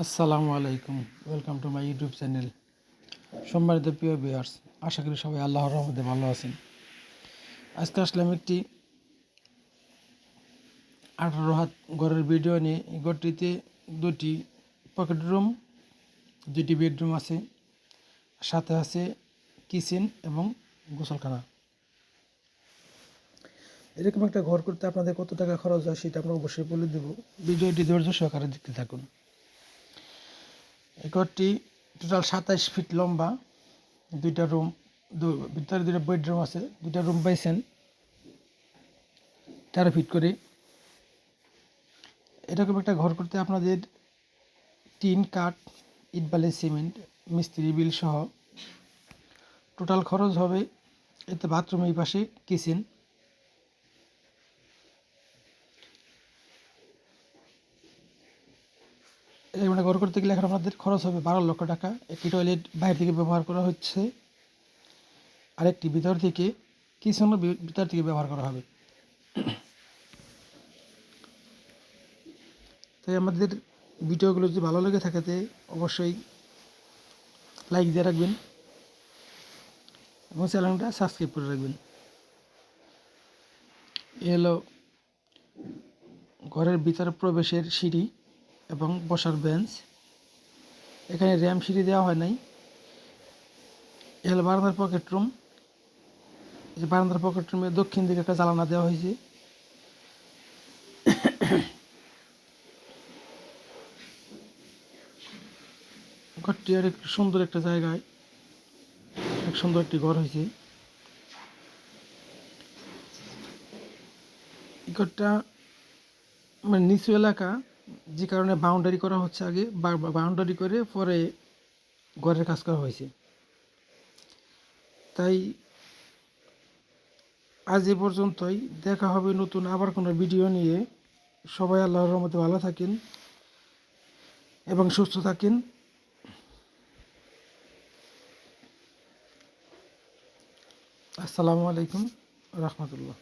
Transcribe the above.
আসসালামু আলাইকুম। Welcome to my YouTube channel সম্মানিত প্রিয় ভিউয়ার্স আশা করি সবাই আল্লাহর রহমতে ভালো আছেন। আজকে আসলাম একটি আঠারো হাত ঘরের ভিডিও নিয়ে। ঘরটিতে দুটি পকেট রুম দুটি বেডরুম আছে। সাথে আছে কিচেন এবং গোসলখানা। এরকম একটা ঘর করতে আপনাদের কত টাকা খরচ হয় সেটা আমরা অবশ্যই বলে দেবো। ভিডিওটি ধৈর্য সহকারে দেখতে থাকুন। ঘরটি টোটাল সাতাইশ ফিট লম্বা, দুইটা রুম ভিতরে দুইটা বেডরুম আছে, দুইটা রুম পাইছেন, তেরো ফিট করে। এরকম একটা ঘর করতে আপনাদের টিন, কাঠ ইট বালি সিমেন্ট, মিস্ত্রি, বিল সহ টোটাল খরচ হবে এতে বাথরুম এই পাশে, কিচেন। একটা ঘর করতে গেলে এখন আমাদের খরচ হবে বারো লক্ষ টাকা। একটি টয়লেট বাইরে থেকে ব্যবহার করা হচ্ছে। আরেকটি ভিতর থেকে কিছু ভিতর থেকে ব্যবহার করা হবে। তাই আমাদের ভিডিওগুলো যদি ভালো লেগে থাকে অবশ্যই লাইক দিয়ে রাখবেন এবং চ্যানেলটা সাবস্ক্রাইব করে রাখবেন। এ হলো ঘরের ভিতরে প্রবেশের সিঁড়ি। এবং বসার বেঞ্চ এখানে র্যাম সিঁড়ি দেওয়া হয় নাই। এল বারান্দার পকেট রুম এই বারান্দার পকেট রুমে দক্ষিণ দিকে একটা জ্বালানা দেওয়া হয়েছে। ঘরটি আর একটু সুন্দর একটা জায়গায় এক সুন্দর একটি ঘর হয়েছে। ঘরটা মানে নিচু এলাকা। যে কারণে বাউন্ডারি করা হচ্ছে আগে বাউন্ডারি করে পরে ঘরের কাজ করা হয়েছে। তাই আজ এ পর্যন্তই, দেখা হবে নতুন আবার কোনো ভিডিও নিয়ে। সবাই আল্লাহর রহমতে ভালো থাকেন এবং সুস্থ থাকেন। আসসালামু আলাইকুম রহমতুল্লাহ।